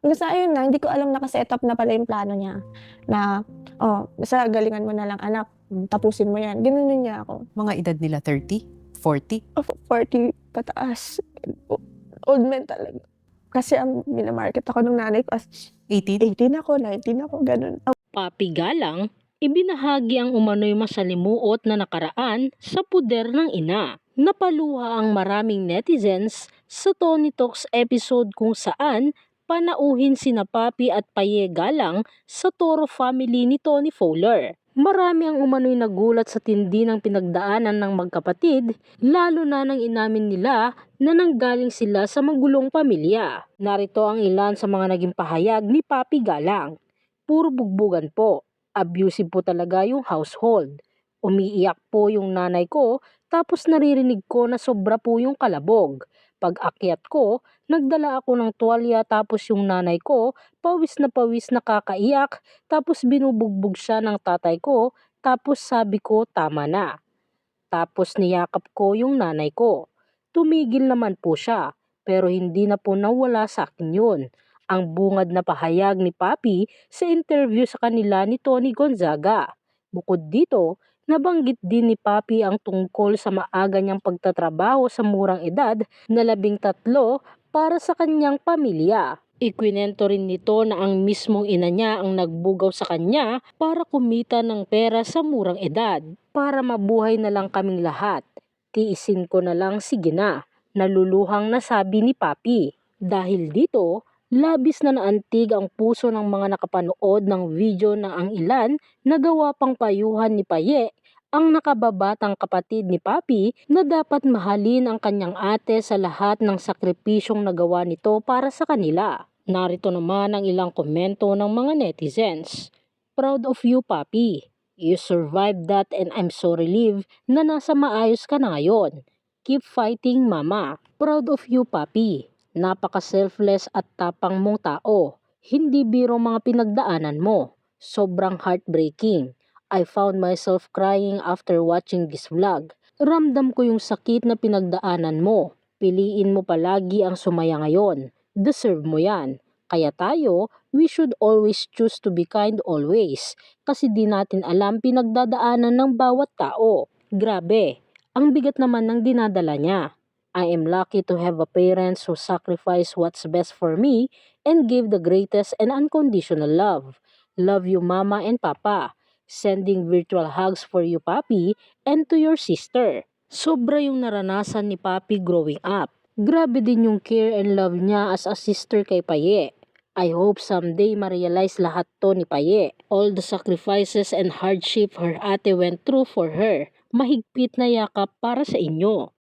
Basta ayun lang, hindi ko alam naka-set up na pala yung plano niya na, "Oh, basta galingan mo na lang anak, tapusin mo yan." Ginanon niya ako. Mga edad nila 30, 40. Opo, 40 pataas. Old men talaga. Kasi ang mina-market ako ng nanay ko as 18. 18 ako, 19 ako, gano'n. Papi Galang, ibinahagi ang umano'y masalimuot na nakaraan sa puder ng ina. Napaluha ang maraming netizens sa Tony Talks episode kung saan panauhin sina Papi at Paye Galang sa Toro family ni Tony Fowler. Marami ang umano'y nagulat sa tindi ng pinagdaanan ng magkapatid, lalo na nang inamin nila na nanggaling sila sa magulong pamilya. Narito ang ilan sa mga naging pahayag ni Papi Galang. Puro bugbugan po. Abusive po talaga yung household. Umiiyak po yung nanay ko tapos naririnig ko na sobra po yung kalabog. Pag akyat ko, nagdala ako ng tuwalya tapos yung nanay ko, pawis na pawis nakakaiyak tapos binubugbog siya ng tatay ko tapos sabi ko tama na. Tapos niyakap ko yung nanay ko. Tumigil naman po siya pero hindi na po nawala sa akin yun ang bungad na pahayag ni Papi sa interview sa kanila ni Tony Gonzaga. Bukod dito, nabanggit din ni Papi ang tungkol sa maaga niyang pagtatrabaho sa murang edad na labing tatlo para sa kanyang pamilya. Ikwinento rin nito na ang mismong ina niya ang nagbugaw sa kanya para kumita ng pera sa murang edad para mabuhay na lang kaming lahat. Tiisin ko na lang sige na, naluluhang nasabi ni Papi. Dahil dito, Labis na naantig ang puso ng mga nakapanood ng video na ang ilan nagawa pang payuhan ni Paye ang nakababatang kapatid ni Papi na dapat mahalin ang kanyang ate sa lahat ng sakripisyong nagawa nito para sa kanila. Narito naman ang ilang komento ng mga netizens. Proud of you, Papi. You survived that and I'm so relieved na nasa maayos ka na ngayon. Keep fighting, Mama. Proud of you, Papi. Napaka-selfless at tapang mong tao. Hindi biro mga pinagdaanan mo. Sobrang heartbreaking. I found myself crying after watching this vlog. Ramdam ko yung sakit na pinagdaanan mo. Piliin mo palagi ang sumaya ngayon. Deserve mo yan. Kaya tayo, we should always choose to be kind always. Kasi di natin alam pinagdadaanan ng bawat tao. Grabe, ang bigat naman ng dinadala niya. I am lucky to have a parents who sacrifice what's best for me and give the greatest and unconditional love. Love you mama and papa. Sending virtual hugs for you papi and to your sister. Sobra yung naranasan ni papi growing up. Grabe din yung care and love niya as a sister kay Paye. I hope someday ma-realize lahat to ni Paye. All the sacrifices and hardship her ate went through for her. Mahigpit na yakap para sa inyo.